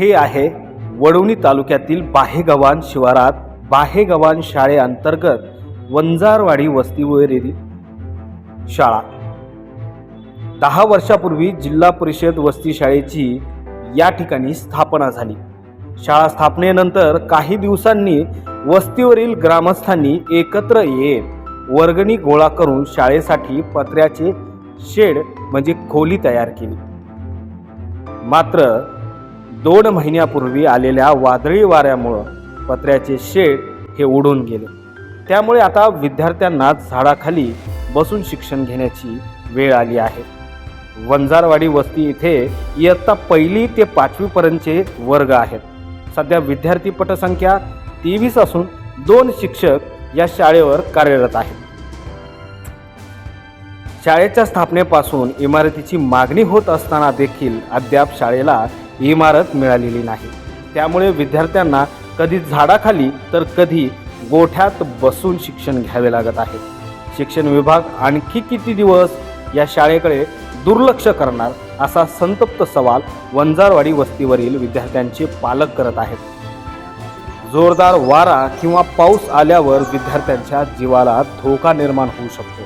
हे आहे वडवणी तालुक्यातील बाहेगव्हाण शिवारात बाहेगव्हाण शाळेअंतर्गत वंजारवाडी वस्तीवरील शाळा. दहा वर्षापूर्वी जिल्हा परिषद वस्ती शाळेची या ठिकाणी स्थापना झाली. शाळा स्थापनेनंतर काही दिवसांनी वस्तीवरील ग्रामस्थांनी एकत्र येत वर्गणी गोळा करून शाळेसाठी पत्र्याचे शेड म्हणजे खोली तयार केली. मात्र दोन महिन्यापूर्वी आलेल्या वादळी वाऱ्यामुळं पत्र्याचे शेड हे उडून गेले. त्यामुळे आता विद्यार्थ्यांना झाडाखाली बसून शिक्षण घेण्याची वेळ आली आहे. वंजारवाडी वस्ती इथे इयत्ता पहिली ते पाचवीपर्यंतचे वर्ग आहेत. सध्या विद्यार्थी पटसंख्या तेवीस असून दोन शिक्षक या शाळेवर कार्यरत आहेत. शाळेच्या स्थापनेपासून इमारतीची मागणी होत असताना देखील अद्याप शाळेला इमारत मिळालेली नाही. त्यामुळे विद्यार्थ्यांना कधी झाडाखाली तर कधी गोठ्यात बसून शिक्षण घ्यावे लागत आहे. शिक्षण विभाग आणखी किती दिवस या शाळेकडे दुर्लक्ष करणार असा संतप्त सवाल वंजारवाडी वस्तीवरील विद्यार्थ्यांचे पालक करत आहेत. जोरदार वारा किंवा पाऊस आल्यावर विद्यार्थ्यांच्या जीवाला धोका निर्माण होऊ शकतो.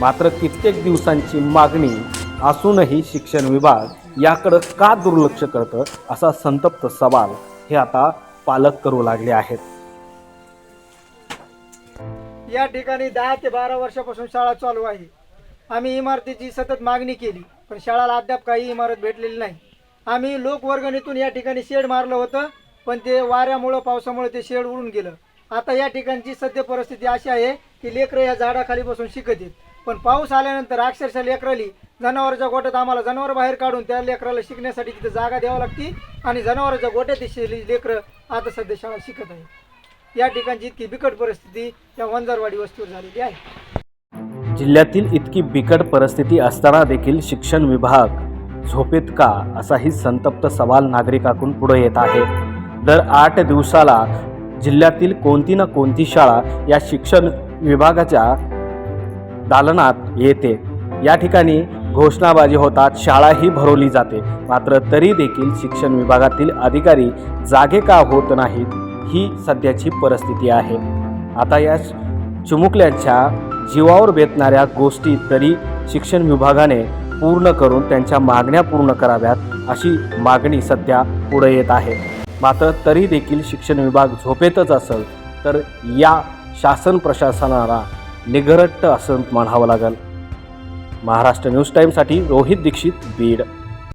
मात्र कित्येक दिवसांची मागणी असूनही शिक्षण विभाग याकडं का दुर्लक्ष करतं असा संतप्त सवाल हे आता पालक करू लागले आहेत. या ठिकाणी दहा ते बारा वर्षापासून शाळा चालू आहे. आम्ही इमारतीची सतत मागणी केली पण शाळाला अद्याप काही इमारत भेटलेली नाही. आम्ही लोकवर्गणीतून या ठिकाणी शेड मारलं होतं पण ते वाऱ्यामुळं पावसामुळे ते शेड उडून गेलं. आता या ठिकाणची सध्या परिस्थिती अशी आहे की लेकरं या झाडाखाली बसून शिकत आहेत. पण पाऊस आल्यानंतर अक्षरशः लेकराली जनावरांच्या गोट्यात आम्हाला जनावर बाहेर काढून त्या लेकराला शिकण्यासाठी तिथे जागा द्यावी लागते आणि जनावरांच्या गोट्यात ही लेकरं आता सध्या शाळा शिकत आहे या ठिकाणची इतकी बिकट परिस्थिती या वंजारवाडी वस्तीवर झालेली आहे. जिल्ह्यातील इतकी बिकट परिस्थिती असताना देखील शिक्षण विभाग झोपेत का असाही संतप्त सवाल नागरिकांकडून पुढे येत आहे. दर आठ दिवसाला जिल्ह्यातील कोणती ना कोणती शाळा या शिक्षण विभागाच्या दालनात येते. या ठिकाणी घोषणाबाजी होतात शाळाही भरवली जाते. मात्र तरी देखील शिक्षण विभागातील अधिकारी जागे का होत नाहीत ही सध्याची परिस्थिती आहे. आता या चिमुकल्यांच्या जीवावर बेतणाऱ्या गोष्टी तरी शिक्षण विभागाने पूर्ण करून त्यांच्या मागण्या पूर्ण कराव्यात अशी मागणी सध्या पुढे येत आहे. मात्र तरी देखील शिक्षण विभाग झोपेतच असेल तर या शासन प्रशासनाला निगरट्ट असं म्हणावं लागेल. महाराष्ट्र न्यूज टाईमसाठी रोहित दीक्षित बीड.